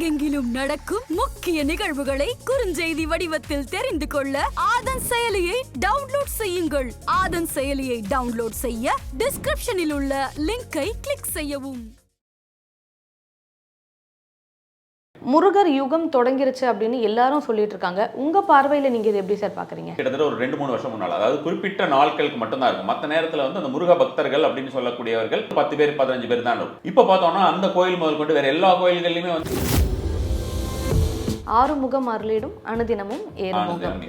உலகெங்கிலும் நடக்கும் முக்கிய நிகழ்வுகளை குறுஞ்செய்தி வடிவத்தில் தெரிந்து கொள்ள ஆதன் செயலியை டவுன்லோட் செய்யுங்கள். ஆதன் செயலியை டவுன்லோட் செய்ய டிஸ்கிரிப்ஷனில் உள்ள லிங்கை கிளிக் செய்யவும். முருகர் யுகம் தொடங்கிருச்சு அப்படின்னு எல்லாரும் சொல்லிட்டு இருக்காங்க. உங்க பார்வையில நீங்க இதை எப்படி சார் பாக்குறீங்க? கிட்டத்தட்ட ஒரு ரெண்டு மூணு வருஷம் முன்னால் அதாவது குறிப்பிட்ட நாட்களுக்கு மட்டும்தான் இருக்கும். மற்ற நேரத்தில் வந்து அந்த முருக பக்தர்கள் அப்படின்னு சொல்லக்கூடியவர்கள் பத்து பேர் பதினஞ்சு பேர் தான் இருக்கும். இப்போ பார்த்தோம்னா அந்த கோயில் முதல் கொண்டு வேற எல்லா கோயில்கள்லையுமே வந்து ஆறுமுகம் அருளிடும் அனுதினமும் ஏறுமுகம்.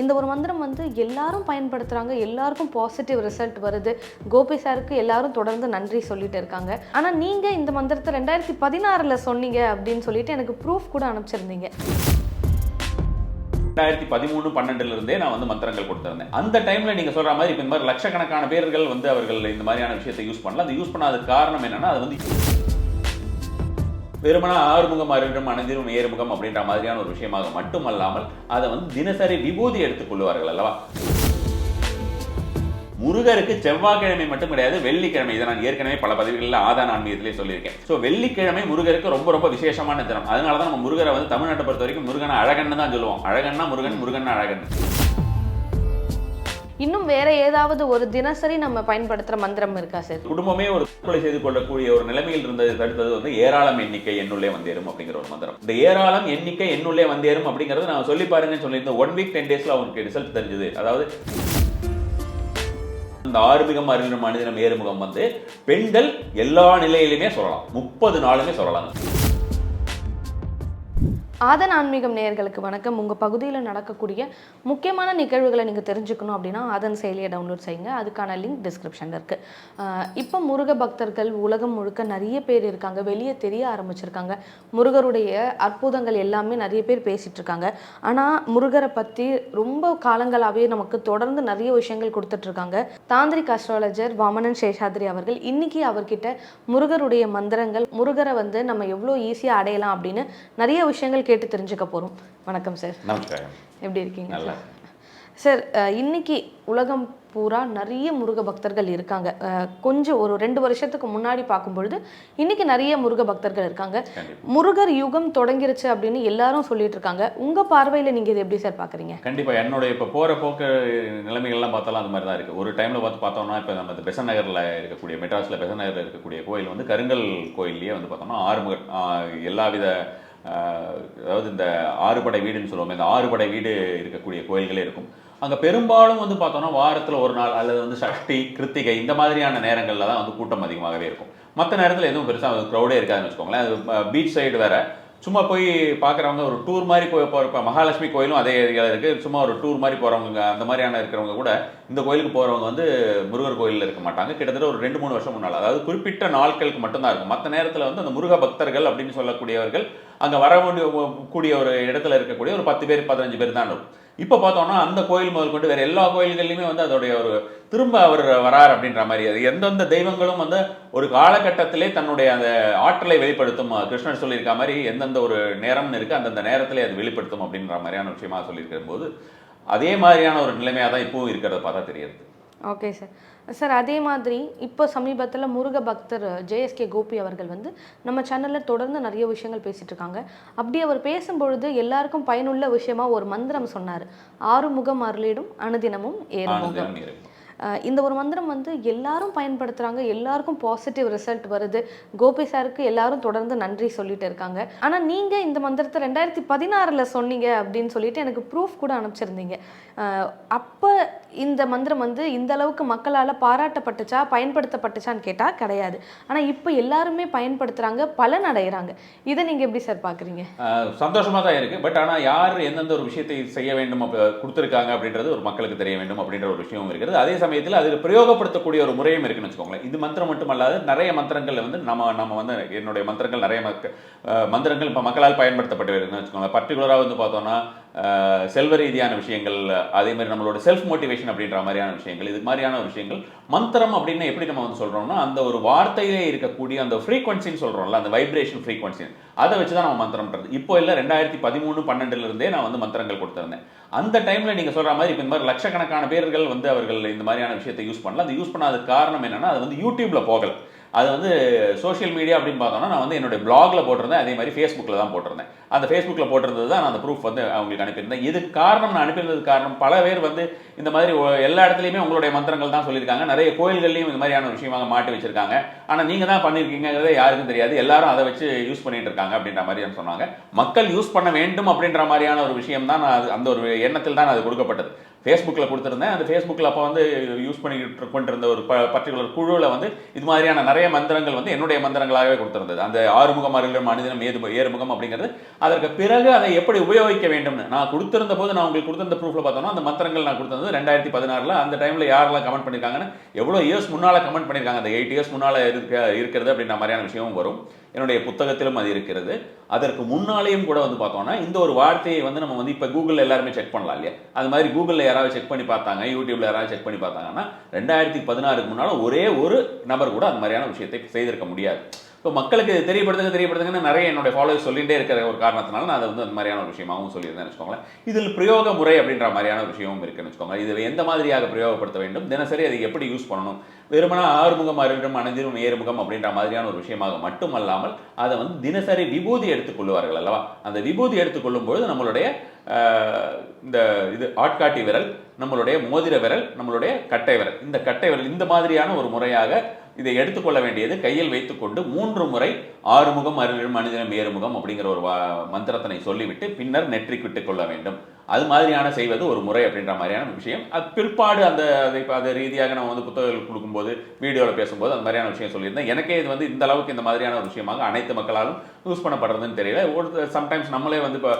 இந்த ஒரு மந்திரம் வந்து எல்லாரும் பயன்படுத்துறாங்க எல்லாருக்கும் பாசிட்டிவ் ரிசல்ட் வருது. கோபி சாருக்கு எல்லாரும் தொடர்ந்து நன்றி சொல்லிட்டு இருக்காங்க. ஆனா நீங்க இந்த மந்திரத்தை ரெண்டாயிரத்தி பதினாறுல சொன்னீங்க அப்படின்னு சொல்லிட்டு எனக்கு ப்ரூஃப் கூட அனுப்பிச்சிருந்தீங்க. ரெண்டாயிரத்தி பதிமூணு பன்னெண்டுல இருந்தே நான் வந்து மந்திரங்கள் கொடுத்திருந்தேன். அந்த டைம்ல நீங்க சொல்ற மாதிரி இப்ப இந்த மாதிரி லட்சக்கணக்கான பேர்கள் வந்து அவர்கள் இந்த மாதிரியான விஷயத்தை யூஸ் பண்ணல. அது யூஸ் பண்ணாததுக்கு காரணம் என்னன்னா அது வந்து வெறுமனா ஆறுமுகம் அறிவிடம் அனந்திரும் ஏறுமுகம் அப்படின்ற மாதிரியான ஒரு விஷயமாக மட்டுமல்லாமல் அதை வந்து தினசரி விபூதி எடுத்துக் கொள்வார்கள் அல்லவா? முருகருக்கு செவ்வாய்க்கிழமை மட்டும் கிடையாது வெள்ளிக்கிழமை. இதை நான் ஏற்கனவே பல பதவிகளில் ஆதான ஆன்மீகத்திலே சொல்லியிருக்கேன். ஸோ வெள்ளிக்கிழமை முருகருக்கு ரொம்ப ரொம்ப விசேஷமான தினம். அதனால தான் நம்ம முருகரை வந்து தமிழ்நாட்டை பொறுத்த வரைக்கும் முருகனை அழகன்னு தான் சொல்லுவோம். அழகன்னா முருகன் முருகன்னா அழகன். இன்னும் வேற ஏதாவது ஒரு தினசரி நம்ம பயன்படுத்துற மந்திரம் இருக்கா சார்? குடும்பமே ஒரு தற்கொலை செய்து கொள்ளக்கூடிய ஒரு நிலைமையில் இருந்தது தடுத்தது வந்து ஏராளம் எண்ணிக்கை என்னுள்ளே வந்தேரும் அப்படிங்கிற ஒரு மந்திரம். இந்த ஏராளம் எண்ணிக்கை என்னுள்ளே வந்தேரும் அப்படிங்கறது நான் சொல்லி பாருங்கன்னு சொல்லியிருந்தேன் ஒன் வீக் டென் டேஸ்ல அவங்களுக்கு ரிசல்ட் தெரிஞ்சது. அதாவது இந்த ஆறுமுகம் அறிஞர் மனிதனம் ஏறுமுகம் வந்து பெண்கள் எல்லா நிலையிலுமே சொல்லலாம். முப்பது நாளுமே சொல்லலாம் ஆதன் ஆன்மீகம் நேயர்களுக்கு வணக்கம். உங்கள் பகுதியில் நடக்கக்கூடிய முக்கியமான நிகழ்வுகளை நீங்கள் தெரிஞ்சுக்கணும் அப்படின்னா ஆதன் செயலியை டவுன்லோட் செய்யுங்க. அதுக்கான லிங்க் டிஸ்கிரிப்ஷனில் இருக்குது இப்போ முருக பக்தர்கள் உலகம் முழுக்க நிறைய பேர் இருக்காங்க. வெளியே தெரிய ஆரம்பிச்சிருக்காங்க. முருகருடைய அற்புதங்கள் எல்லாமே நிறைய பேர் பேசிகிட்டு இருக்காங்க. ஆனால் முருகரை பற்றி ரொம்ப காலங்களாகவே நமக்கு தொடர்ந்து நிறைய விஷயங்கள் கொடுத்துட்ருக்காங்க தாந்திரிக் அஸ்ட்ராலஜர் வாமனன் சேஷாத்ரி அவர்கள் இன்றைக்கி அவர்கிட்ட முருகருடைய மந்திரங்கள் முருகரை வந்து நம்ம எவ்வளோ ஈஸியாக அடையலாம் அப்படின்னு நிறைய விஷயங்கள் கேட்டு தெரிஞ்சுக்க போகிறோம் வணக்கம் சார் எப்படி இருக்கீங்க சார் இன்னைக்கு உலகம் பூரா நிறைய முருக பக்தர்கள் இருக்காங்க. கொஞ்சம் ஒரு ரெண்டு வருஷத்துக்கு முன்னாடி பார்க்கும் பொழுது இன்னைக்கு நிறைய முருக பக்தர்கள் இருக்காங்க. முருகர் யுகம் தொடங்கிருச்சு அப்படின்னு எல்லாரும் சொல்லிட்டு இருக்காங்க. உங்க பார்வையில நீங்க இதை எப்படி சார் பாக்குறீங்க கண்டிப்பா. என்னுடைய இப்போ போற போக்கு நிலைமைகள்லாம் பார்த்தாலும் அந்த மாதிரி தான் இருக்கு. ஒரு டைம்ல பார்த்து பார்த்தோம்னா இப்போ நம்ம பெசன் நகர்ல இருக்கக்கூடிய மெட்ராஸ்ல பெசன் நகர்ல இருக்கக்கூடிய கோயில் வந்து கருங்கல் கோயில்லயே வந்து பார்த்தோம்னா ஆறுமுக எல்லாவித அதாவது இந்த ஆறுபடை வீடுன்னு சொல்லுவோம் இந்த ஆறுபடை வீடு இருக்கக்கூடிய கோயில்களே இருக்கும். அங்கே பெரும்பாலும் வந்து பார்த்தோம்னா வாரத்தில் ஒரு நாள் அல்லது வந்து சஷ்டி கிருத்திகை இந்த மாதிரியான நேரங்களில் தான் வந்து கூட்டம் அதிகமாகவே இருக்கும். மற்ற நேரத்தில் எதுவும் பெருசாக க்ரௌடே இருக்காதுன்னு வச்சுக்கோங்களேன். அது பீச் சைடு வேறு. சும்மா போய் பார்க்குறவங்க ஒரு டூர் மாதிரி போய் போகிறப்ப மகாலட்சுமி கோயிலும் அதே ஏரியாவில் இருக்குது சும்மா ஒரு டூர் மாதிரி போகிறவங்க அந்த மாதிரியான இருக்கிறவங்க கூட இந்த கோயிலுக்கு போகிறவங்க வந்து முருகர் கோயிலில் இருக்க மாட்டாங்க. கிட்டத்தட்ட ஒரு ரெண்டு மூணு வருஷம் முன்னால். அதாவது குறிப்பிட்ட நாட்களுக்கு மட்டும்தான் இருக்கும். மற்ற நேரத்தில் வந்து அந்த முருக பக்தர்கள் அப்படின்னு சொல்லக்கூடியவர்கள் அங்கே வர கூடிய ஒரு இடத்துல இருக்கக்கூடிய ஒரு பத்து பேர் பதினஞ்சு பேர் தான் இருக்கும். இப்போ பார்த்தோம்னா அந்த கோயில் முதல் கொண்டு வேறு எல்லா கோயில்கள்லையுமே வந்து அதோடைய ஒரு திரும்ப அவர் வரார் அப்படின்ற மாதிரி. அது எந்தெந்த தெய்வங்களும் வந்து ஒரு காலகட்டத்திலே தன்னுடைய அந்த ஆற்றலை வெளிப்படுத்தும் கிருஷ்ணன் சொல்லியிருக்க மாதிரி எந்தெந்த ஒரு நேரம்னு இருக்குது அந்தந்த நேரத்திலே அது வெளிப்படுத்தும் அப்படின்ற மாதிரியான விஷயமா சொல்லியிருக்கிற போது அதே மாதிரியான ஒரு நிலைமையாக தான் இப்பவும் இருக்கிறத பார்த்தா தெரியுது. ஓகே சார் சார் அதே மாதிரி இப்போ சமீபத்தில் முருக பக்தர் ஜேஎஸ்கே கோபி அவர்கள் வந்து நம்ம சேனலில் தொடர்ந்து நிறைய விஷயங்கள் பேசிட்டு இருக்காங்க. அப்படி அவர் பேசும்பொழுது எல்லாருக்கும் பயனுள்ள விஷயமா ஒரு மந்திரம் சொன்னார். ஆறுமுகம் அருளிடும் அனுதினமும் ஏறுமுகம். அஹ் இந்த ஒரு மந்திரம் வந்து எல்லாரும் பயன்படுத்துறாங்க எல்லாருக்கும் பாசிட்டிவ் ரிசல்ட் வருது. கோபி சாருக்கு எல்லாரும் தொடர்ந்து நன்றி சொல்லிட்டு இருக்காங்க. ஆனா நீங்கள் இந்த மந்திரத்தை ரெண்டாயிரத்தி பதினாறுல சொன்னீங்க அப்படின்னு சொல்லிட்டு எனக்கு ப்ரூஃப் கூட அனுப்பிச்சிருந்தீங்க. அப்போ இந்த மந்திரம் வந்து இந்த அளவுக்கு மக்களால் பாராட்டப்பட்டுச்சா பயன்படுத்தப்பட்டுச்சான்னு கேட்டால் கிடையாது. ஆனா இப்போ எல்லாருமே பயன்படுத்துறாங்க பலன் அடைகிறாங்க இதை நீங்கள் எப்படி சார் பார்க்குறீங்க சந்தோஷமாக சந்தோஷமா தான் இருக்கு. பட் ஆனால் யார் எந்தெந்த ஒரு விஷயத்தை செய்ய வேண்டும் கொடுத்துருக்காங்க அப்படின்றது ஒரு மக்களுக்கு தெரிய வேண்டும் அப்படின்ற ஒரு விஷயம் இருக்கிறது அதே சமயத்தில் அதில் பிரயோகப்படுத்தக்கூடிய ஒரு முறையும் இருக்குன்னு வச்சுக்கோங்களேன். இது மந்திரம் மட்டும் அல்லாது நிறைய மந்திரங்கள் வந்து நம்ம நம்ம வந்து என்னுடைய மந்திரங்கள் நிறைய மக்க மந்திரங்கள் இப்போ மக்களால் பயன்படுத்தப்பட்டு வருதுன்னு வச்சுக்கோங்களேன். பர்டிகுலராக வந்து பார்த்தோம்னா செல்வ ரீதியான விஷயங்கள் அதே மாதிரி நம்மளோட செல்ஃப் மோட்டிவேஷன் அப்படின்ற மாதிரியான விஷயங்கள் இது மாதிரியான விஷயங்கள். மந்திரம் அப்படின்னு எப்படி நம்ம வந்து சொல்கிறோம்னா அந்த ஒரு வார்த்தையிலே இருக்கக்கூடிய அந்த ஃப்ரீக்வன்சின்னு சொல்கிறோம்ல அந்த வைப்ரேஷன் ஃப்ரீக்வன்சி அதை வச்சு தான் நம்ம மந்திரம்ன்றது. இப்போ இல்லை ரெண்டாயிரத்தி பதிமூணு பன்னெண்டுலேருந்தே நான் வந்து மந்திரங்கள் கொடுத்துருந்தேன். அந்த டைமில் நீங்கள் சொல்கிற மாதிரி இப்போ இந்த மாதிரி லட்சக்கணக்கான பேர்கள் வந்து அவர்கள் இந்த மாதிரியான விஷயத்தை யூஸ் பண்ணல. அது யூஸ் பண்ணாத காரணம் என்னென்னா அது வந்து யூடியூப்பில் போகலை. அது வந்து சோஷியல் மீடியா அப்படின்னு பார்த்தோம்னா நான் வந்து என்னுடைய பிளாகில் போட்டிருந்தேன் அதே மாதிரி ஃபேஸ்புக்கில் தான் போட்டிருந்தேன். அந்த ஃபேஸ்புக்கில் போட்டிருந்தது தான் நான் அந்த ப்ரூஃப் வந்து அவங்களுக்கு அனுப்பியிருந்தேன். இதுக்கு காரணம் நான் அனுப்பியிருந்தது காரணம் பல பேர் வந்து இந்த மாதிரி எல்லா இடத்துலையுமே உங்களுடைய மந்திரங்கள் தான் சொல்லியிருக்காங்க. நிறைய கோயில்கள்லையும் இந்த மாதிரியான ஒரு விஷயமாக மாட்டி வச்சிருக்காங்க. ஆனால் நீங்கள் தான் பண்ணியிருக்கீங்கிறத யாருக்கும் தெரியாது. எல்லாரும் அதை வச்சு யூஸ் பண்ணிட்டு இருக்காங்க அப்படின்ற மாதிரி சொன்னாங்க. மக்கள் யூஸ் பண்ண வேண்டும் அப்படின்ற மாதிரியான ஒரு விஷயம் தான் நான் அது- அந்த ஒரு எண்ணத்தில் தான் அது கொடுக்கப்பட்டது. ஃபேஸ்புக்கில் கொடுத்துருந்தேன். அந்த ஃபேஸ்புக்கில் அப்போ வந்து யூஸ் பண்ணிக்கிட்டு கொண்டிருந்த ஒரு ப பர்டிகுலர் குழுவில் வந்து இது மாதிரியான நிறைய மந்திரங்கள் வந்து என்னுடைய மந்திரங்களாகவே கொடுத்துருந்தது. அந்த ஆறுமுகம் அருளும் மனிதனம் ஏது ஏறுமுகம் அப்படிங்கிறது. அதற்கு பிறகு அதை எப்படி உபயோகிக்க வேண்டும்னு நான் கொடுத்திருந்த போது நான் உங்களுக்கு கொடுத்திருந்த ப்ரூஃபில் பார்த்தோம்னா அந்த மந்திரங்கள் நான் கொடுத்தது ரெண்டாயிரத்தி பதினாறில். அந்த டைமில் யாரெல்லாம் கமெண்ட் பண்ணியிருக்காங்கன்னு எவ்வளோ இயர்ஸ் முன்னால் கமெண்ட் பண்ணியிருக்காங்க அந்த எயிட் இயர்ஸ் முன்னால் இருக்க இருக்கிறது அப்படின்ற மாதிரியான விஷயமும் வரும். என்னுடைய புத்தகத்திலும் அது இருக்கிறது. அதற்கு முன்னாலேயும் கூட வந்து பார்த்தோம்னா இந்த ஒரு வார்த்தையை வந்து நம்ம வந்து இப்போ கூகுளில் எல்லாருமே செக் பண்ணலாம் இல்லையா? அது மாதிரி கூகுளில் யாராவது செக் பண்ணி பார்த்தாங்க யூடியூப்ல யாராவது செக் பண்ணி பார்த்தாங்கன்னா ரெண்டாயிரத்தி பதினாறுக்கு முன்னால் ஒரே ஒரு நபர் கூட அந்த மாதிரியான விஷயத்தை செய்திருக்க முடியாது. இப்போ மக்களுக்கு தெரியப்படுத்துங்க தெரியப்படுத்துங்கன்னு நிறைய என்னுடைய ஃபாலோவர்ஸ் சொல்லிகிட்டே இருக்கிற ஒரு காரணத்தினால நான் அதை வந்து அந்த மாதிரியான ஒரு விஷயமாகவும் சொல்லியிருந்தேன் வச்சுக்கோங்களேன். இதில் பிரயோக முறை அப்படின்ற மாதிரியான ஒரு விஷயமும் இருக்குன்னு வச்சுக்கோங்க இது எந்த மாதிரியாக பிரயோகப்படுத்த வேண்டும்? தினசரி அதை எப்படி யூஸ் பண்ணணும்? வெறுமனா ஆறுமுகம் அருகம் அனைந்திரும் ஏறுமுகம் அப்படின்ற மாதிரியான ஒரு விஷயமாக மட்டுமல்லாமல் அதை வந்து தினசரி விபூதி எடுத்துக்கொள்வார்கள் அல்லவா? அந்த விபூதி எடுத்துக்கொள்ளும்பொழுது நம்மளுடைய இந்த இது ஆட்காட்டி விரல் நம்மளுடைய மோதிர விரல் நம்மளுடைய கட்டை விரல். இந்த கட்டை விரல் இந்த மாதிரியான ஒரு முறையாக இதை எடுத்துக்கொள்ள வேண்டியது கையில் வைத்துக்கொண்டு மூன்று முறை ஆறுமுகம் அருள் மனிதனம் ஏறுமுகம் அப்படிங்கிற ஒரு மந்திரத்தினை சொல்லிவிட்டு பின்னர் நெற்றிக்கிட்டுக் கொள்ள வேண்டும். அது மாதிரியான செய்வது ஒரு முறை அப்படின்ற மாதிரியான விஷயம். அது பிற்பாடு அந்த அதை இப்போ அது ரீதியாக நம்ம வந்து புத்தகங்கள் கொடுக்கும்போது வீடியோவில் பேசும்போது அந்த மாதிரியான விஷயம் சொல்லியிருந்தேன். எனக்கே இது வந்து இந்த அளவுக்கு இந்த மாதிரியான ஒரு விஷயமாக அனைத்து மக்களாலும் யூஸ் பண்ணப்படுறதுன்னு தெரியல. ஒரு சம்டைம்ஸ் நம்மளே வந்து இப்போ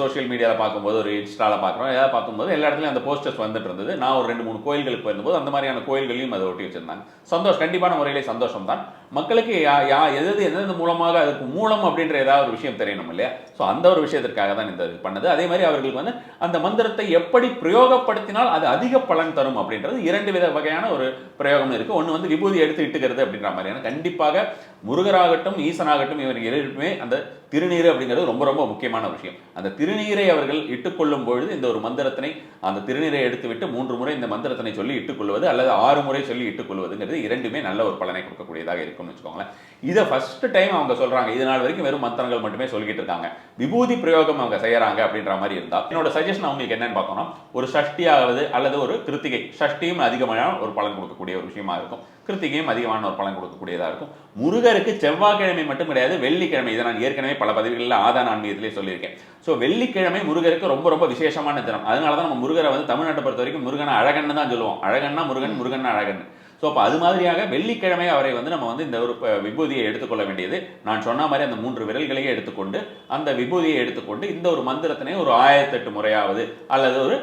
சோஷியல் மீடியாவில் பார்க்கும்போது ஒரு இன்ஸ்டாவில் பார்க்குறோம் ஏதாவது பார்க்கும்போது எல்லா இடத்துலையும் அந்த போஸ்டர்ஸ் வந்துட்டு இருந்தது. நான் ஒரு ரெண்டு மூணு கோயில்களுக்கு போயிருந்தபோது அந்த மாதிரியான கோயில்களையும் அதை ஒட்டி வச்சிருந்தாங்க. சந்தோஷம் கண்டிப்பான முறையிலே சந்தோஷம் தான் மக்களுக்கு யா- யா எது எந்தெந்த மூலமாக அதுக்கு மூலம் அப்படின்ற ஏதாவது ஒரு விஷயம் தெரியணும் இல்லையா? ஸோ அந்த ஒரு விஷயத்திற்காக தான் இந்த இது பண்ணது. அதே மாதிரி அவர்களுக்கு வந்து அந்த மந்திரத்தை எப்படி பிரயோகப்படுத்தினால் அது அதிக பலன் தரும் அப்படின்றது இரண்டு வித வகையான ஒரு பிரயோகம் இருக்குது ஒன்று வந்து விபூதி எடுத்து இட்டுக்கிறது அப்படின்ற மாதிரியான. கண்டிப்பாக முருகராகட்டும் ஈசனாகட்டும் இவர்கள் இருவருமே அந்த திருநீர் அப்படிங்கிறது ரொம்ப ரொம்ப முக்கியமான விஷயம். அந்த திருநீரை அவர்கள் இட்டுக்கொள்ளும் பொழுது இந்த ஒரு மந்திரத்தினை அந்த திருநீரை எடுத்துவிட்டு மூன்று முறை இந்த மந்திரத்தினை சொல்லி இட்டுக்கொள்வது அல்லது ஆறு முறை சொல்லி இட்டுக்கொள்வதுங்கிறது இரண்டுமே நல்ல ஒரு பலனை கொடுக்கக்கூடியதாக இருக்கும்னு வச்சுக்கோங்களேன். இதை ஃபஸ்ட்டு டைம் அவங்க சொல்கிறாங்க இது நாள் வரைக்கும் வெறும் மந்திரங்கள் மட்டுமே சொல்லிக்கிட்டு இருக்காங்க. விபூதி பிரயோகம் அவங்க செய்கிறாங்க அப்படின்ற மாதிரி இருந்தால் என்னோட சஜஷன் அவங்களுக்கு என்னன்னு பார்த்தோம்னா ஒரு சஷ்டியாவது அல்லது ஒரு கிருத்திகை. சஷ்டியும் அதிகமான ஒரு பலன் கொடுக்கக்கூடிய ஒரு விஷயமா இருக்கும். கிருத்திகையும் அதிகமான ஒரு பலன் கொடுக்கக்கூடியதாக இருக்கும். முருகருக்கு செவ்வாய்க்கிழமை மட்டும் கிடையாது வெள்ளிக்கிழமை. இதை நான் ஏற்கனவே பல பதிவுகளில் ஆதான ஆன்மீகத்திலே சொல்லியிருக்கேன். ஸோ வெள்ளிக்கிழமை முருகருக்கு ரொம்ப ரொம்ப விசேஷமான தினம். அதனால தான் நம்ம முருகரை வந்து தமிழ்நாட்டை பொறுத்த வரைக்கும் முருகனை அழகன்னு தான் சொல்லுவோம். அழகன்னா முருகன் முருகன் அழகன் ஸோ அப்போ அது மாதிரியாக வெள்ளிக்கிழமை அவரை வந்து நம்ம வந்து இந்த ஒரு விபூதியை எடுத்துக்கொள்ள வேண்டியது. நான் சொன்ன மாதிரி அந்த மூன்று விரல்களையே எடுத்துக்கொண்டு அந்த விபூதியை எடுத்துக்கொண்டு இந்த ஒரு மந்திரத்தினை ஒரு ஆயிரத்தெட்டு முறையாவது அல்லது ஒரு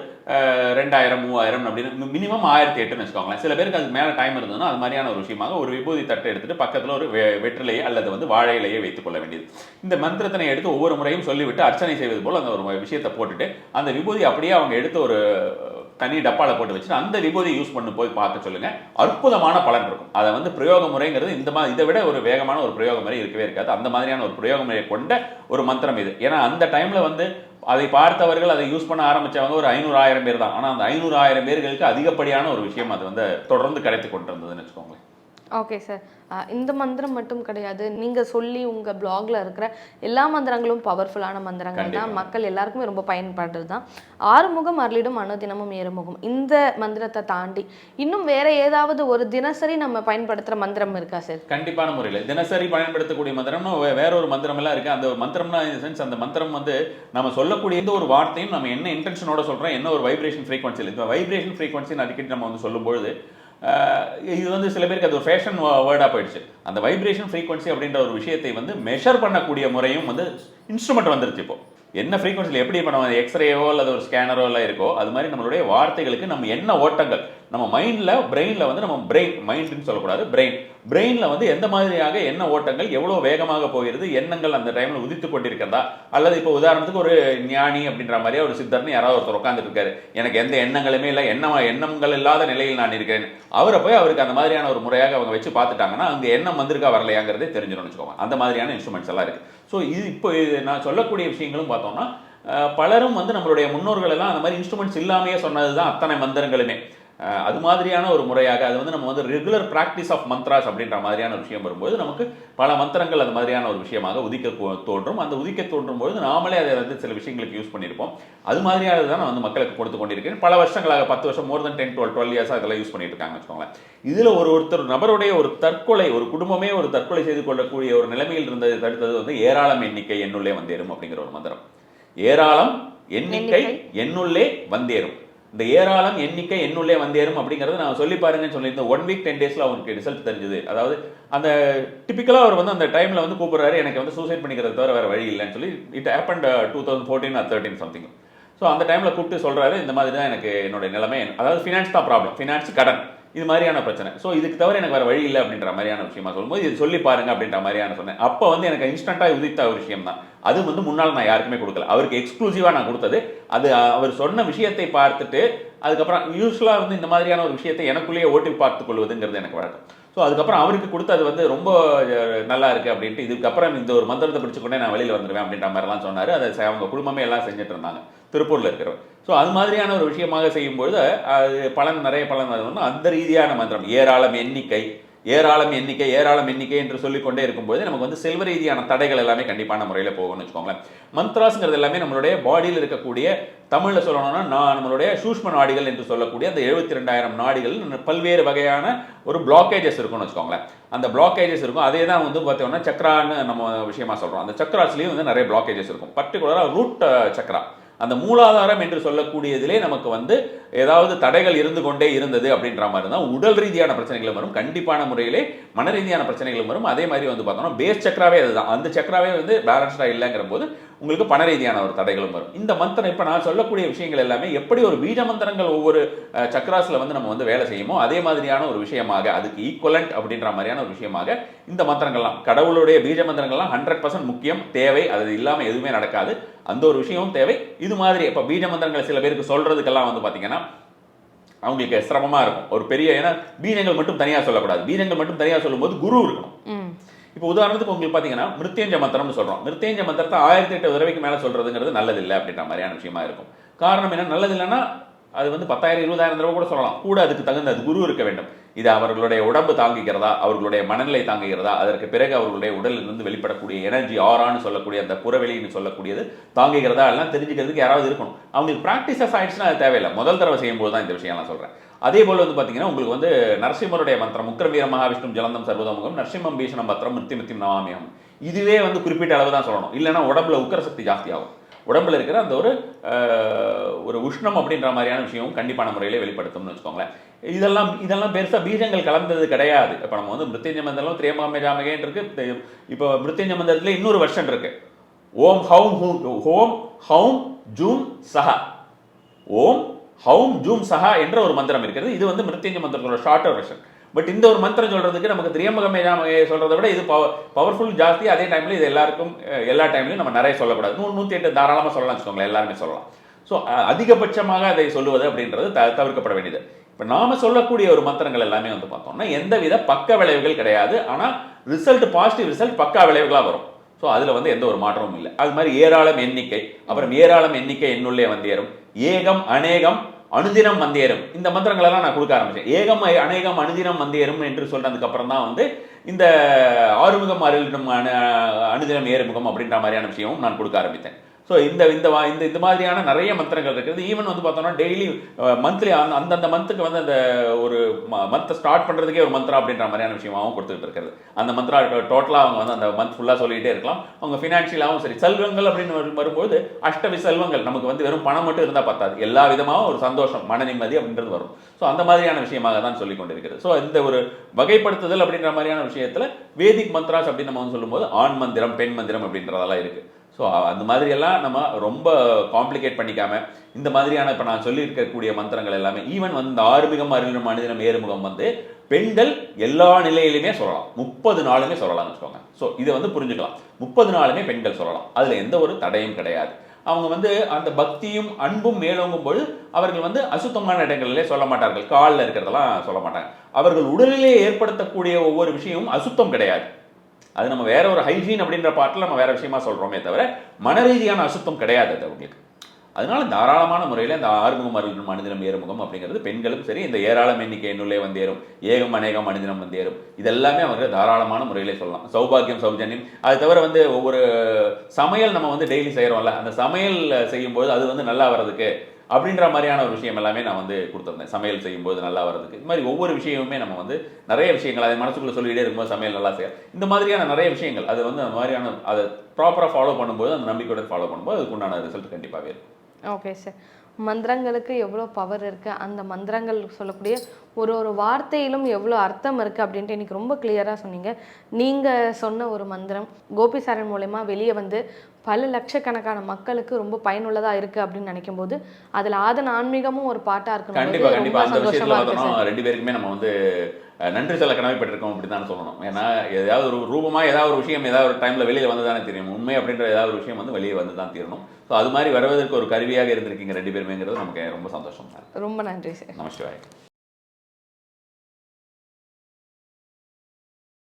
ரெண்டாயிரம் மூவாயிரம் அப்படின்னு மினிமம் ஆயிரத்தி எட்டுன்னு வச்சுக்கோங்களேன். சில பேருக்கு அதுக்கு மேலே டைம் இருந்ததுன்னா அது மாதிரியான ஒரு விஷயமாக ஒரு விபூதி தட்டை எடுத்துட்டு பக்கத்தில் ஒரு வெ- வெற்றிலையே அல்லது வந்து வாழையிலேயே வைத்துக் கொள்ள வேண்டியது. இந்த மந்திரத்தினை எடுத்து ஒவ்வொரு முறையும் சொல்லிவிட்டு அர்ச்சனை செய்வது போல் அந்த ஒரு விஷயத்தை போட்டுட்டு அந்த விபூதி அப்படியே அவங்க எடுத்து ஒரு தனி டப்பாவில் போட்டு வச்சு அந்த விபூதி யூஸ் பண்ணி போய் பார்க்க சொல்லுங்கள் அற்புதமான பலன் இருக்கும். அதை வந்து பிரயோக முறைங்கிறது இந்த மாதிரி இதை விட ஒரு வேகமான ஒரு பிரயோக முறை இருக்கவே இருக்காது. அந்த மாதிரியான ஒரு பிரயோக முறையை கொண்ட ஒரு மந்திரம் இது. ஏன்னா அந்த டைமில் வந்து அதை பார்த்தவர்கள் அதை யூஸ் பண்ண ஆரம்பிச்சவங்க ஒரு ஐநூறு ஆயிரம் பேர் தான். ஆனால் அந்த ஐநூறு ஆயிரம் பேர்களுக்கு அதிகப்படியான ஒரு விஷயம் அது வந்து தொடர்ந்து கிடைத்து கொண்டிருந்ததுன்னு வச்சுக்கோங்களேன். ஓகே சார் இந்த மந்திரம் மட்டும் கிடையாது. நீங்க சொல்லி உங்க பிளாக்ல இருக்கிற எல்லா மந்திரங்களும் பவர்ஃபுல்லான மந்திரங்கள் தான். மக்கள் எல்லாருக்குமே ரொம்ப பயன்படுறது தான். ஆறுமுகம் அருளிடும் அனுதினமும் ஏறுமுகம். இந்த மந்திரத்தை தாண்டி இன்னும் வேற ஏதாவது ஒரு தினசரி நம்ம பயன்படுத்துற மந்திரம் இருக்கா சார் கண்டிப்பான முறையில். தினசரி பயன்படுத்தக்கூடிய மந்திரம்னு வேற ஒரு மந்திரம் எல்லாம் இருக்கு. அந்த மந்திரம்னா இந்த சென்ஸ் அந்த மந்திரம் வந்து நம்ம சொல்லக்கூடிய எந்த ஒரு வார்த்தையும் நம்ம என்ன இன்டென்ஷனோட சொல்றோம் என்ன ஒரு வைப்ரேஷன் ஃப்ரீக்வன்சியில் இப்போ வைப்ரேஷன் ஃப்ரீக்வன்சின்னு அடிக்கடி நம்ம வந்து சொல்லும்பொழுது இது வந்து சில பேருக்கு அது ஒரு ஃபேஷன் வேர்டாக போயிடுச்சு. அந்த வைப்ரேஷன் ஃப்ரீக்வன்சி அப்படின்ற ஒரு விஷயத்தை வந்து மெஷர் பண்ணக்கூடிய முறையும் வந்து இன்ஸ்ட்ருமெண்ட் வந்துருச்சு இப்போ. என்ன ஃப்ரீக்வன்சியில் எப்படி பண்ணுவோம்? எக்ஸ்ரேவோ அல்லது ஒரு ஸ்கேனரோ எல்லாம் இருக்கோ அது மாதிரி நம்மளுடைய வார்த்தைகளுக்கு நம்ம என்ன ஓட்டங்கள் நம்ம மைண்டில் பிரெயினில் வந்து நம்ம பிரெயின் மைண்டுன்னு சொல்லக்கூடாது பிரெயின் பிரெயினில் வந்து எந்த மாதிரியாக என்ன ஓட்டங்கள் எவ்வளோ வேகமாக போகிறது எண்ணங்கள் அந்த டைமில் உதித்து கொண்டிருக்கிறதா? அல்லது இப்போ உதாரணத்துக்கு ஒரு ஞானி அப்படின்ற மாதிரியே ஒரு சித்தர்னு யாராவது ஒருத்தர் உட்காந்துட்டு இருக்காரு எனக்கு எந்த எண்ணங்களுமே இல்லை எண்ணம் எண்ணங்கள் இல்லாத நிலையில் நான் இருக்கிறேன். அவரை போய் அவருக்கு அந்த மாதிரியான ஒரு முறையாக அவங்க வச்சு பார்த்துட்டாங்கன்னா அங்கே எண்ணம் வந்திருக்கா வரலையாங்கிறதே தெரிஞ்சிடும் வச்சுக்கோங்க. அந்த மாதிரியான இன்ஸ்ட்ருமெண்ட்ஸ் எல்லாம் இருக்குது ஸோ இது இப்போ இது நான் சொல்லக்கூடிய விஷயங்களும் பார்த்தோம்னா பலரும் வந்து நம்மளுடைய முன்னோர்கள் எல்லாம் அந்த மாதிரி இன்ஸ்ட்ருமெண்ட்ஸ் இல்லாமையே சொன்னது தான் அத்தனை மந்திரங்களுமே. அது மாதிரியான ஒரு முறையாக அது வந்து நம்ம வந்து ரெகுலர் ப்ராக்டிஸ் ஆஃப் மந்த்ராஸ் அப்படின்ற மாதிரியான ஒரு விஷயம் வரும்போது நமக்கு பல மந்திரங்கள் அது மாதிரியான ஒரு விஷயமாக உதிக்க தோன்றும். அந்த உதிக்க தோன்றும் பொழுது நாமளே அதை வந்து சில விஷயங்களுக்கு யூஸ் பண்ணியிருப்போம் அது மாதிரியானது தான் நான் வந்து மக்களுக்கு கொடுத்து கொண்டிருக்கேன் பல வருஷங்களாக பத்து வருஷம் more than ten twelve twelve இயர்ஸாக இதெல்லாம் யூஸ் பண்ணிட்டு இருக்காங்க வச்சுக்கோங்களேன். இதில் ஒரு ஒருத்தர் நபருடைய ஒரு தற்கொலை ஒரு குடும்பமே ஒரு தற்கொலை செய்து கொள்ளக்கூடிய ஒரு நிலைமையில் இருந்ததை தடுத்தது வந்து ஏராளம் எண்ணிக்கை என்னுள்ளே வந்தேறும் அப்படிங்கிற ஒரு மந்திரம். ஏராளம் எண்ணிக்கை. என்னுள்ளே வந்தேறும். இந்த ஏராளம் எண்ணிக்கை என்னுள்ளே வந்தேறும் அப்படிங்கிறத நான் சொல்லி பாருங்கன்னு சொல்லியிருந்தேன் ஒன் வீக் டென் டேஸில் அவருக்கு ரிசல்ட் தெரிஞ்சது. அதாவது அந்த டிப்பிக்கலாக அவர் வந்து அந்த டைமில் வந்து கூப்பிட்றாரு எனக்கு வந்து சூசைட் பண்ணிக்கிறது தவிர வேறு வழி இல்லைன்னு சொல்லி it happen two thousand fourteen or thirteen something so அந்த டைமில் கூப்பிட்டு சொல்கிறாரு இந்த மாதிரி தான் எனக்கு என்னுடைய நிலைமை. அதாவது ஃபினான்ஸ் தான் ப்ராப்ளம் ஃபினான்ஸ் கடன். இது மாதிரியான பிரச்சனை. ஸோ இதுக்கு தவிர எனக்கு வேறு வழி இல்லை அப்படின்ற மாதிரியான விஷயமா சொல்லும்போது இது சொல்லி பாருங்க அப்படின்ற மாதிரியான சொன்னேன். அப்போ வந்து எனக்கு இன்ஸ்டன்ட்டாக உதித்த ஒரு விஷயம் தான் அது வந்து முன்னால் நான் யாருக்குமே கொடுக்கல. அவருக்கு எக்ஸ்க்ளூசிவாக நான் கொடுத்தது. அது அவர் சொன்ன விஷயத்தை பார்த்துட்டு அதுக்கப்புறம் யூஸ்வலாக வந்து இந்த மாதிரியான ஒரு விஷயத்தை எனக்குள்ளேயே ஓட்டி பார்த்துக் கொள்வதுங்கிறது எனக்கு வழக்கம். ஸோ அதுக்கப்புறம் அவருக்கு கொடுத்து அது வந்து ரொம்ப நல்லா இருக்குது அப்படின்ட்டு இதுக்கப்புறம் இந்த ஒரு மந்திரத்தை பிடிச்சுக்கொண்டே நான் வெளியில் வந்துடுவேன் அப்படின்ற மாதிரிலாம் சொன்னார். அதை அவங்க குடும்பமே எல்லாம் செஞ்சுட்டு இருந்தாங்க. திருப்பூரில் இருக்கிறவர் ஸோ அது மாதிரியான ஒரு விஷயமாக செய்யும்பொழுது அது பலன் நிறைய பலன் வருதுன்னா அந்த ரீதியான மந்திரம். ஏராளம் எண்ணிக்கை ஏராளம் எண்ணிக்கை ஏராளம் எண்ணிக்கை என்று சொல்லிக்கொண்டே இருக்கும்போது நமக்கு வந்து செல்வ ரீதியான தடைகள் எல்லாமே கண்டிப்பான முறையில் போகணும்னு வச்சுக்கோங்களேன். மந்த்ராஸ்ங்கிறது எல்லாமே நம்மளுடைய பாடியில் இருக்கக்கூடிய தமிழில் சொல்லணும்னா நான் நம்மளுடைய சூஷ்ம நாடிகள் என்று சொல்லக்கூடிய அந்த எழுபத்தி ரெண்டாயிரம் நாடிகள் பல்வேறு வகையான ஒரு பிளாக்கேஜஸ் இருக்கும்னு வச்சுக்கோங்களேன். அந்த பிளாக்கேஜஸ் இருக்கும். அதே தான் வந்து பார்த்தோம்னா சக்ரான்னு நம்ம விஷயமா சொல்கிறோம் அந்த சக்ராஸ்லேயும் வந்து நிறைய பிளாக்கேஜஸ் இருக்கும். பர்டிகுலராக ரூட் சக்ரா அந்த மூலாதாரம் என்று சொல்லக்கூடியதிலே நமக்கு வந்து ஏதாவது தடைகள் இருந்து கொண்டே இருந்தது அப்படின்ற மாதிரி தான் உடல் ரீதியான பிரச்சனைகளும் வரும் கண்டிப்பான முறையிலே மன ரீதியான பிரச்சனைகளும் வரும். அதே மாதிரி வந்து பார்த்தோம்னா பேஸ் சக்கராவே அதுதான். அந்த சக்கராவே வந்து பேலன்ஸ்டாக இல்லைங்கிற போது உங்களுக்கு பண ரீதியான ஒரு தடைகளும் வரும். இந்த மந்திரம் இப்போ நான் சொல்லக்கூடிய விஷயங்கள் எல்லாமே எப்படி ஒரு பீஜ மந்திரங்கள் ஒவ்வொரு சக்கராஸில் வந்து நம்ம வந்து வேலை செய்யுமோ அதே மாதிரியான ஒரு விஷயமாக அதுக்கு ஈக்குவலண்ட் அப்படின்ற மாதிரியான ஒரு விஷயமாக இந்த மந்திரங்கள்லாம் கடவுளுடைய பீஜ மந்திரங்கள்லாம் ஹண்ட்ரட் பர்சன்ட் முக்கியம் தேவை அது இல்லாமல் எதுவுமே நடக்காது. அந்த ஒரு விஷயமும் தேவை. இது மாதிரி இப்போ பீஜ மந்திரங்களை சில பேருக்கு சொல்றதுக்கெல்லாம் வந்து பார்த்தீங்கன்னா அவங்களுக்கு சிரமமா இருக்கும். ஒரு பெரிய ஏன்னா பீஜங்கள் மட்டும் தனியாக சொல்லக்கூடாது. பீஜங்கள் மட்டும் தனியாக சொல்லும்போது குரு இருக்கணும். இப்போ உதாரணத்துக்கு உங்களுக்கு பார்த்தீங்கன்னா மிருத்யஞ்ச மந்திரம்னு சொல்கிறோம் மிருத்யஞ்ச மந்திரத்தை ஆயிரத்தி எட்டு தடவைக்கு மேலே சொல்கிறதுங்கிறது நல்லதில்லை அப்படின்ற மாதிரியான விஷயமா இருக்கும். காரணம் என்ன? நல்லதில்லைன்னா அது வந்து பத்தாயிரம் இருபதாயிரம் தடவை கூட சொல்லலாம். கூட அதுக்கு தகுந்த அது குரு இருக்க வேண்டும். இது அவர்களுடைய உடம்பு தாங்குகிறதா? அவர்களுடைய மனநிலை தாங்குகிறதா? அதற்கு பிறகு அவர்களுடைய உடலிலிருந்து வெளிப்படக்கூடிய எனர்ஜி ஆறான்னு சொல்லக்கூடிய அந்த புறவெளின்னு சொல்லக்கூடியது தாங்குகிறதா? எல்லாம் தெரிஞ்சுக்கிறதுக்கு யாராவது இருக்கணும். அவங்களுக்கு ப்ராக்டிஸஸ் ஆயிடுச்சுன்னா அது தேவையில்லை. முதல் தடவை செய்யும்போது தான் இந்த விஷயம்லாம் சொல்கிறேன் அதே போல் வந்து பார்த்தீங்கன்னா உங்களுக்கு வந்து நரசிம்மருடைய மந்திரம் முக்கரவீர மகாவிஷ்ணு ஜலந்தம் சர்வதமுகம் நரசிம்மம் பீஷணம் பத்திரம் மிருத்தி மித்தி நவாமியம். இதுவே வந்து குறிப்பிட்ட அளவு தான் சொல்லணும். இல்லைன்னா உடம்புல உக்கர சக்தி ஜாஸ்தியாகும் உடம்புல இருக்கிற அந்த ஒரு ஒரு உஷ்ணம் அப்படின்ற மாதிரியான விஷயமும் கண்டிப்பான முறையிலே வெளிப்படுத்தும்னு வச்சுக்கோங்களேன். இதெல்லாம் இதெல்லாம் பெருசாக பீஜங்கள் கலந்தது கிடையாது. இப்போ நம்ம வந்து மிருத்யஞ்ச மந்திரம் திரியமாமே ஜாமகேன் இருக்கு. இப்போ மிருத்யஞ்ச மந்திரத்தில் இன்னொரு வருஷன் இருக்கு. ஓம் ஹவும் ஹூம் ஹோம் ஹௌம் ஜூம் சஹா. ஓம் ஹவும் ஜூம் சஹா என்ற ஒரு மந்திரம் இருக்கிறது. இது வந்து மிருத்யஞ்ச மந்திரத்தோட ஷார்ட்டர் வெர்ஷன் பட் இந்த ஒரு மந்திரம் சொல்றதுக்கு நமக்கு திரியம்பகமே ஜாமகே சொல்றதை விட இது பவர் பவர்ஃபுல் ஜாஸ்தி. அதே டைம்ல இது எல்லாருக்கும் எல்லா டைம்லையும் நம்ம நிறைய சொல்லக்கூடாது. நூறு நூற்றி எட்டு தாராளமாக சொல்லலாம் வச்சுக்கோங்களேன் எல்லாருமே சொல்லலாம். ஸோ அதிகபட்சமாக அதை சொல்லுவது அப்படின்றது த தவிர்க்கப்பட வேண்டியது. இப்போ நாம் சொல்லக்கூடிய ஒரு மந்திரங்கள் எல்லாமே வந்து பார்த்தோம்னா எந்தவித பக்க விளைவுகள் கிடையாது. ஆனால் ரிசல்ட் பாசிட்டிவ் ரிசல்ட் பக்கா விளைவுகளாக வரும். ஸோ அதில் வந்து எந்த ஒரு மாற்றமும் இல்லை. அது மாதிரி ஏராளம் எண்ணிக்கை. அப்புறம் ஏராளம் எண்ணிக்கை என்னுள்ளே வந்தேறும் ஏகம் அநேகம் அனுதினம் வந்தேறும் இந்த மந்திரங்களெல்லாம் நான் கொடுக்க ஆரம்பித்தேன் ஏகம் அநேகம் அனுதினம் வந்தேறும் என்று சொல்றதுக்கு அப்புறம் தான் வந்து இந்த ஆறுமுகம் அருளிடம் அனு அனுதினம் ஏறுமுகம் அப்படின்ற மாதிரியான விஷயமும் நான் கொடுக்க ஆரம்பித்தேன். ஸோ இந்த இந்த வா- இந்த இந்த மாதிரியான நிறைய மந்திரங்கள் இருக்குது. ஈவன் வந்து பார்த்தோம்னா டெய்லி மந்த்லி uh, அந்த அந்தந்த மந்த்துக்கு வந்து அந்த ஒரு மந்த்தை ஸ்டார்ட் பண்ணுறதுக்கே ஒரு மந்த்ரா அப்படின்ற மாதிரியான விஷயமாகவும் கொடுத்துட்டு இருக்கிறது. அந்த மந்த்ரா டோட்டலாக அவங்க வந்து அந்த மந்த் ஃபுல்லாக சொல்லிகிட்டே இருக்கலாம். அவங்க ஃபினான்ஷியலாகவும் சரி. செல்வங்கள் அப்படின்னு வரும்போது அஷ்டவி செல்வங்கள் நமக்கு வந்து வெறும் பணம் மட்டும் இருந்தால் பத்தாது. எல்லா விதமாகவும் ஒரு சந்தோஷம் மன நிம்மதி அப்படின்றது வரும். ஸோ அந்த மாதிரியான விஷயமாக தான் சொல்லி கொண்டிருக்கிறது. ஸோ இந்த ஒரு வகைப்படுத்துதல் அப்படின்ற மாதிரியான விஷயத்தில் வேதிக் மந்த்ராஸ் அப்படின்னு நம்ம வந்து சொல்லும்போது ஆண் மந்திரம் பெண் மந்திரம் அப்படின்றதெல்லாம் இருக்குது ஸோ அந்த மாதிரியெல்லாம் நம்ம ரொம்ப காம்ப்ளிகேட் பண்ணிக்காம இந்த மாதிரியான இப்போ நான் சொல்லியிருக்கக்கூடிய மந்திரங்கள் எல்லாமே ஈவன் வந்து இந்த ஆறுமுகம் அருளும் மனிதனம் ஏறுமுகம் வந்து பெண்கள் எல்லா நிலையிலுமே சொல்லலாம். முப்பது நாளுமே சொல்லலாம்னு வச்சுக்கோங்க. ஸோ இதை வந்து புரிஞ்சுக்கலாம். முப்பது நாளுமே பெண்கள் சொல்லலாம். அதில் எந்த ஒரு தடையும் கிடையாது. அவங்க வந்து அந்த பக்தியும் அன்பும் மேலோங்கும் பொழுது அவர்கள் வந்து அசுத்தமான இடங்களிலே சொல்ல மாட்டார்கள். காலில் இருக்கிறதெல்லாம் சொல்ல மாட்டாங்க. அவர்கள் உடலிலே ஏற்படுத்தக்கூடிய ஒவ்வொரு விஷயமும் அசுத்தம் கிடையாது. அது நம்ம வேற ஒரு ஹைஜீன் அப்படின்ற பாட்டில் நம்ம வேற விஷயமா சொல்கிறோமே தவிர மன ரீதியான அசுத்தம் கிடையாது அது அவங்களுக்கு. அதனால தாராளமான முறையில் இந்த ஆறுமுகம் அருள் மனிதனம் ஏறுமுகம் அப்படிங்கிறது பெண்களும் சரி இந்த ஏராளம் எண்ணிக்கை என்னுள்ளே வந்தேறும் ஏகம் அநேகம் மனிதனம் வந்தேறும் இதெல்லாமே அவங்க தாராளமான முறையிலே சொல்லலாம். சௌபாகியம் சௌஜன்யம். அது தவிர வந்து ஒவ்வொரு சமையல் நம்ம வந்து டெய்லி செய்கிறோம்ல அந்த சமையல் செய்யும்போது அது வந்து நல்லா வர்றதுக்கு அப்படின்ற மாதிரியான ஒரு விஷயம் எல்லாமே நான் வந்து கொடுத்துருந்தேன். சமையல் செய்யும்போது நல்லா வர்றதுக்கு. இந்த மாதிரி ஒவ்வொரு விஷயமுமே நம்ம வந்து நிறைய விஷயங்கள் அதை மனசுக்குள்ள சொல்லிக்கிட்டே இருக்கும்போது சமையல் நல்லா செய்ய. இந்த மாதிரியான நிறைய விஷயங்கள் அது வந்து அந்த மாதிரியான அதை ப்ராப்பராக ஃபாலோ பண்ணும்போது அந்த நம்பிக்கையோட ஃபாலோ பண்ணும்போது அதுக்குண்டான ரிசல்ட் கண்டிப்பாகவே இருக்கும். ஓகே சார் மந்திரங்களுக்கு எவ்வளோ பவர் இருக்குது அந்த மந்திரங்கள் சொல்லக்கூடிய ஒரு ஒரு வார்த்தையிலும் எவ்வளோ அர்த்தம் இருக்குது அப்படின்ட்டு இன்னைக்கு ரொம்ப கிளியராக சொன்னீங்க. நீங்கள் சொன்ன ஒரு மந்திரம் கோபி சாரன் மூலயமா வெளியே வந்து பல லட்சக்கணக்கான மக்களுக்கு ரொம்ப பயனுள்ளதாக இருக்குது அப்படின்னு நினைக்கும் போது அதில் ஆதன் ஆன்மீகமும் ஒரு பாட்டாக இருக்கணும். கண்டிப்பா கண்டிப்பா. அந்த விஷயத்துல இருக்கு ரெண்டு பேருக்குமே நம்ம வந்து நன்றி சொல்ல கடமைப்பட்டிருக்கோம் அப்படி தான் சொல்லணும். ஏன்னா ஏதாவது ஒரு ரூபமா ஏதாவது ஒரு விஷயம் ஏதாவது ஒரு டைம்ல வெளியில வந்து தானே தெரியும். உண்மை அப்படின்ற ஏதாவது ஒரு விஷயம் வந்து வெளியே வந்து தான் தீரணும். ஸோ அது மாதிரி வருவதற்கு ஒரு கருவியாக இருந்திருக்கீங்க ரெண்டு பேருமேங்கிறது நமக்கு ரொம்ப சந்தோஷம். தான் ரொம்ப நன்றி சார். நமஸ்காரம்.